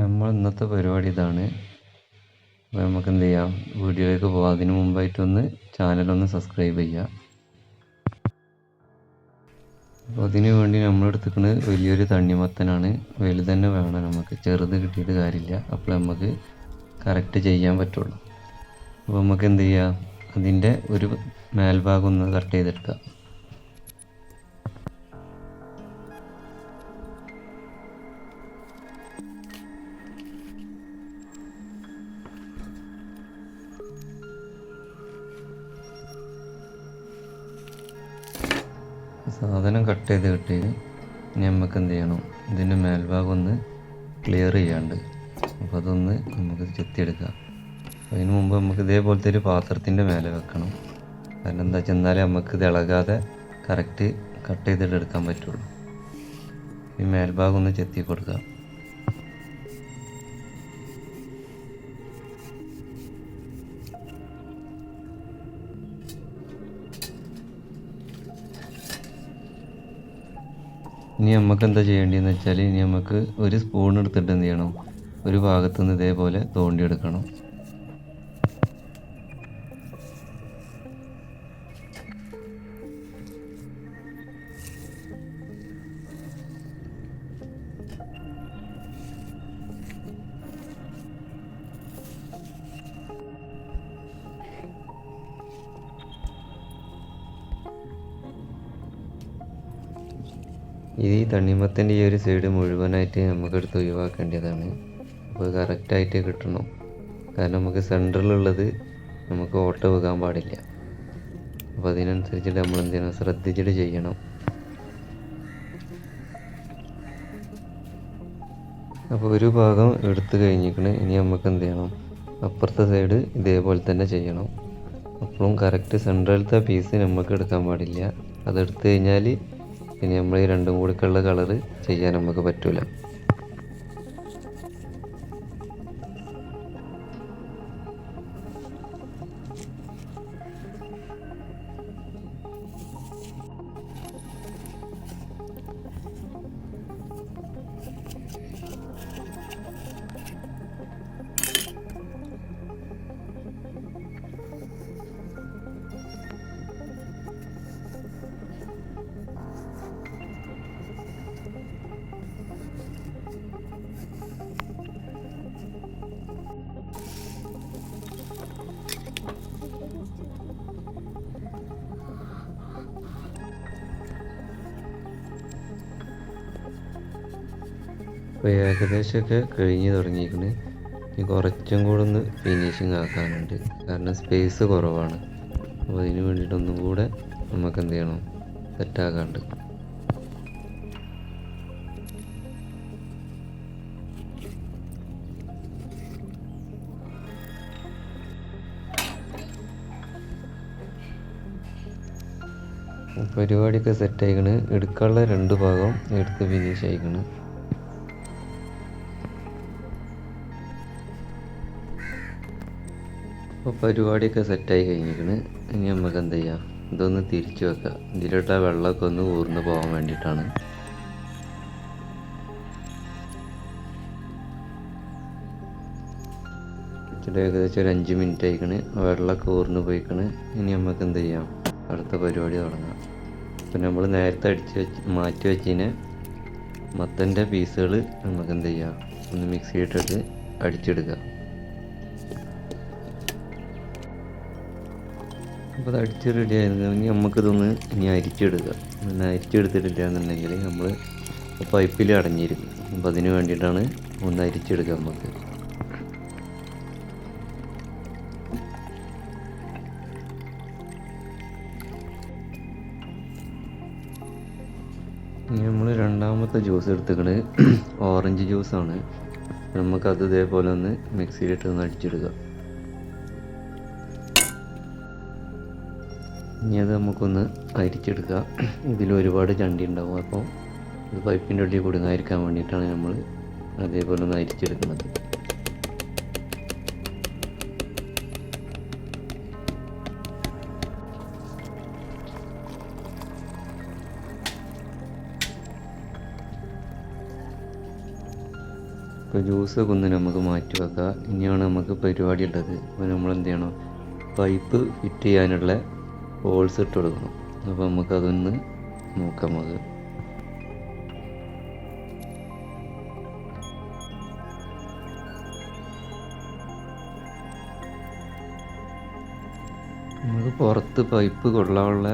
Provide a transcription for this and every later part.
നമ്മൾ ഇന്നത്തെ പരിപാടി ഇതാണ്. അപ്പോൾ നമുക്ക് എന്ത് ചെയ്യാം? വീഡിയോയിലേക്ക് പോകാം അതിന് മുമ്പായിട്ടൊന്ന് ചാനലൊന്ന് സബ്സ്ക്രൈബ് ചെയ്യുക അപ്പോൾ അതിന് വേണ്ടി നമ്മൾ എടുത്തിരിക്കുന്നത് വലിയൊരു തണ്ണിമത്തനാണ്. വലുത് തന്നെ വേണം നമുക്ക്. ചെറുത് കിട്ടിയിട്ട് കാര്യമില്ല. അപ്പോൾ നമുക്ക് കറക്റ്റ് ചെയ്യാൻ പറ്റുള്ളൂ. അപ്പോൾ നമുക്ക് എന്ത് ചെയ്യാം? അതിന്റെ ഒരു മേൽഭാഗം ഒന്ന് കട്ട് ചെയ്തെടുക്കാം. സാധനം കട്ട് ചെയ്ത് കിട്ടി ഇനി നമുക്ക് എന്ത് ചെയ്യണം? ഇതിന്റെ മേൽഭാഗം ഒന്ന് ക്ലിയർ ചെയ്യാണ്ട്. അപ്പോൾ അതൊന്ന് നമുക്ക് ചെത്തിയെടുക്കാം. അതിന് മുമ്പ് നമുക്ക് ഇതേപോലത്തെ ഒരു പാത്രത്തിന്റെ മേലെ വെക്കണം. കാരണം എന്താ വെച്ചാൽ നമുക്ക് ഇത് ഇളകാതെ കറക്റ്റ് കട്ട് ചെയ്തിട്ട് എടുക്കാൻ പറ്റുള്ളൂ. ഈ മേൽഭാഗം ഒന്ന് ചെത്തി കൊടുക്കുക ഇനി നമുക്ക് എന്താ ചെയ്യേണ്ടതെന്ന് വെച്ചാൽ ഇനി നമുക്ക് ഒരു സ്പൂൺ എടുത്തിട്ട് എന്ത് ചെയ്യണം? ഒരു ഭാഗത്തുനിന്ന് ഇതേപോലെ തോണ്ടിയെടുക്കണം ഈ തണ്ണിമത്തന്റെ ഈ ഒരു സൈഡ് മുഴുവനായിട്ട് നമുക്ക് എടുത്ത് ഒഴിവാക്കേണ്ടതാണ്. അപ്പോൾ കറക്റ്റായിട്ട് കിട്ടണം. കാരണം നമുക്ക് സെന്ററിലുള്ളത് നമുക്ക് ഓട്ട വെക്കാൻ പാടില്ല. അപ്പോൾ അതിനനുസരിച്ചിട്ട് നമ്മൾ എന്ത് ചെയ്യണം? ശ്രദ്ധിച്ചിട്ട് ചെയ്യണം. അപ്പോൾ ഒരു ഭാഗം എടുത്തു കഴിഞ്ഞിരിക്കണേ. ഇനി നമുക്ക് എന്ത് ചെയ്യണം? അപ്പുറത്തെ സൈഡ് ഇതേപോലെ തന്നെ ചെയ്യണം. അപ്പോഴും കറക്റ്റ് സെൻട്രലത്തെ പീസ് നമുക്ക് എടുക്കാൻ പാടില്ല. അതെടുത്തു കഴിഞ്ഞാൽ പിന്നെ നമ്മൾ ഈ രണ്ടും കൂടിക്കുള്ള കളർ ചെയ്യാൻ നമുക്ക് പറ്റൂല. ഇപ്പോൾ ഏകദേശമൊക്കെ കഴിഞ്ഞ് തുടങ്ങിയിരിക്കുന്നത് ഇനി കുറച്ചും കൂടെ ഒന്ന് ഫിനിഷിങ് ആക്കാനുണ്ട്. കാരണം സ്പേസ് കുറവാണ്. അപ്പോൾ അതിന് വേണ്ടിയിട്ട് ഒന്നും കൂടെ നമുക്ക് എന്ത് ചെയ്യണം? സെറ്റാക്കാണ്ട് പരിപാടിയൊക്കെ സെറ്റ് ആയിക്കണ്. എടുക്കാനുള്ള രണ്ട് ഭാഗം എടുത്ത് ഫിനിഷ് ആയിക്കണ്. അപ്പോൾ പരിപാടിയൊക്കെ സെറ്റായി കഴിഞ്ഞിരിക്കണ്. ഇനി നമുക്ക് എന്ത് ചെയ്യാം ഇതൊന്ന് തിരിച്ചു വെക്കാം. ഇതിലിട്ട വെള്ളമൊക്കെ ഒന്ന് ഊർന്ന് പോകാൻ വേണ്ടിയിട്ടാണ്. ഏകദേശം ഒരു അഞ്ച് മിനിറ്റ് ആയിക്കണ്. വെള്ളമൊക്കെ ഊർന്നു പോയിക്കണ്. ഇനി നമുക്ക് എന്ത് ചെയ്യാം അടുത്ത പരിപാടി തുടങ്ങാം. അപ്പം നമ്മൾ നേരത്തെ അടിച്ച് വെച്ച് മാറ്റി വെച്ചതിന് മത്തന്റെ പീസുകൾ നമുക്ക് എന്ത് ചെയ്യാം ഒന്ന് മിക്സി ഇട്ടിട്ട് അപ്പോൾ അത് അടിച്ച് റെഡി ആയിരുന്നു ഇനി നമുക്കിതൊന്ന് ഇനി അരിച്ചെടുക്കുക അങ്ങനെ അരിച്ചെടുത്തിട്ടില്ല എന്നുണ്ടെങ്കിൽ നമ്മൾ പൈപ്പിൽ അടഞ്ഞിരിക്കും. അപ്പോൾ അതിന് വേണ്ടിയിട്ടാണ് ഒന്ന് അരിച്ചെടുക്കുക നമുക്ക് ഇനി നമ്മൾ രണ്ടാമത്തെ ജ്യൂസ് എടുത്തിക്കണത് ഓറഞ്ച് ജ്യൂസാണ്. നമുക്കത് ഇതേപോലെ ഒന്ന് മിക്സിയിലിട്ട് ഒന്ന് അടിച്ചെടുക്കുക ഇനി അത് നമുക്കൊന്ന് അരിച്ചെടുക്കുക. ഇതിൽ ഒരുപാട് ചണ്ടി ഉണ്ടാവും. അപ്പോൾ ഇത് പൈപ്പിന്റെ ഉള്ളിൽ കുടുങ്ങാതിരിക്കാൻ വേണ്ടിയിട്ടാണ് നമ്മൾ അതേപോലെ ഒന്ന് അരിച്ചെടുക്കുന്നത്. ഇപ്പോൾ ജ്യൂസൊക്കെ ഒന്ന് നമുക്ക് മാറ്റി വെക്കാം. ഇനിയാണ് നമുക്ക് പരിപാടി ഉള്ളത്. അപ്പോൾ നമ്മൾ എന്ത് ചെയ്യണം? പൈപ്പ് ഫിറ്റ് ചെയ്യാനുള്ള ഹോൾസ് ഇട്ട് കൊടുക്കണം. അപ്പോൾ നമുക്ക് അതൊന്ന് നോക്കാം നമുക്ക് നമുക്ക് പുറത്ത് പൈപ്പ് കൊള്ളാനുള്ള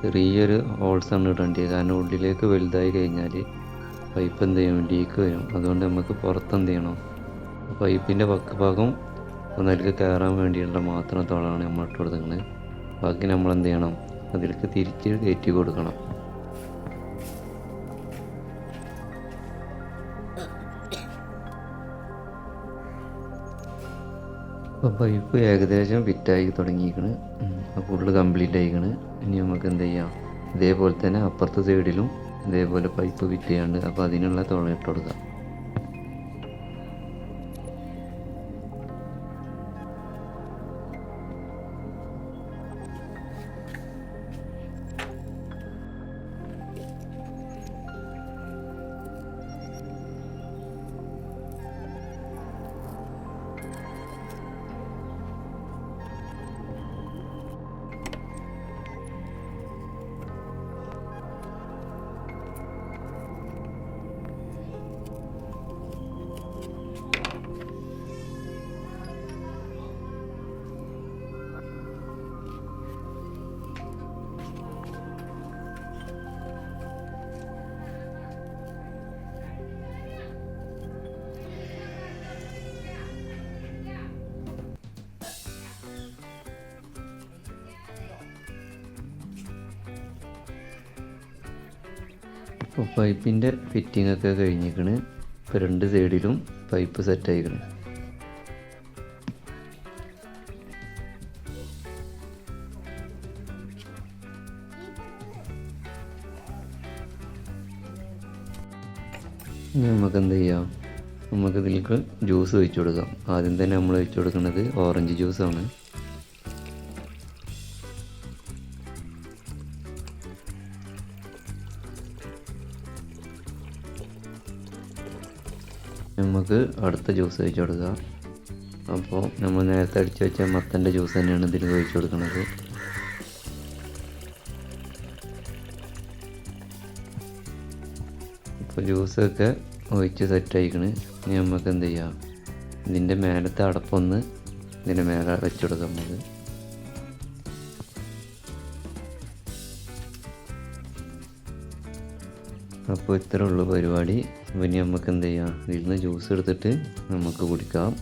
ചെറിയൊരു ഹോൾസാണ് ഇടേണ്ടത് കാരണം ഉള്ളിലേക്ക് വലുതായി കഴിഞ്ഞാൽ പൈപ്പ് എന്ത് ചെയ്യും? ലീക്ക് വരും. അതുകൊണ്ട് നമുക്ക് പുറത്ത് എന്ത് ചെയ്യണം? പൈപ്പിന്റെ പക്ക് ഭാഗം ഒന്നിലേക്ക് കയറാൻ വേണ്ടിയുള്ള മാത്രം തോളാണ് നമ്മൾ ഇട്ട് കൊടുക്കുന്നത്. ബാക്കി നമ്മൾ എന്ത് ചെയ്യണം? അതിലേക്ക് തിരിച്ച് കയറ്റി കൊടുക്കണം. പൈപ്പ് ഏകദേശം ഫിറ്റായി തുടങ്ങിയിരിക്കണ്. ഫുള്ള് കംപ്ലീറ്റ് ആയിക്കണ് ഇനി നമുക്ക് എന്ത് ചെയ്യാം? ഇതേപോലെ തന്നെ അപ്പുറത്തെ സൈഡിലും ഇതേപോലെ പൈപ്പ് ഫിറ്റ് ചെയ്യാണ്ട് അപ്പോൾ അതിനുള്ള തുള ഇട്ട് കൊടുക്കാം. ഇപ്പോൾ പൈപ്പിന്റെ ഫിറ്റിംഗ് ഒക്കെ കഴിഞ്ഞിരിക്കണ്. ഇപ്പോൾ രണ്ട് സൈഡിലും പൈപ്പ് സെറ്റ് ആയിക്കണ് നമുക്ക് എന്ത് ചെയ്യാം? നമുക്ക് ഇതിലേക്ക് ജ്യൂസ് ഒഴിച്ചു കൊടുക്കാം. ആദ്യം തന്നെ നമ്മൾ ഒഴിച്ചു കൊടുക്കുന്നത് ഓറഞ്ച് ജ്യൂസാണ് നമുക്ക് അടുത്ത ജ്യൂസ് ഒഴിച്ചു കൊടുക്കാം. അപ്പോൾ നമ്മൾ നേരത്തെ അടിച്ചു വെച്ച മത്തന്റെ ജ്യൂസ് തന്നെയാണ് ഇതിൽ ഒഴിച്ചു കൊടുക്കുന്നത്. ഇപ്പോൾ ജ്യൂസൊക്കെ ഒഴിച്ച് സെറ്റ് ആയിക്കണ് ഇനി നമുക്ക് എന്ത് ചെയ്യാം? ഇതിന്റെ മേലത്തെ അടപ്പൊന്ന് ഇതിന്റെ മേലെ വെച്ചു കൊടുക്കാം നമുക്ക്. അപ്പോൾ ഇത്രയുള്ള പരിപാടി. ഇനി നമുക്ക് എന്ത് ചെയ്യാം? ഇതിൽ നിന്ന് ജ്യൂസ് എടുത്തിട്ട് നമുക്ക് കുടിക്കാം.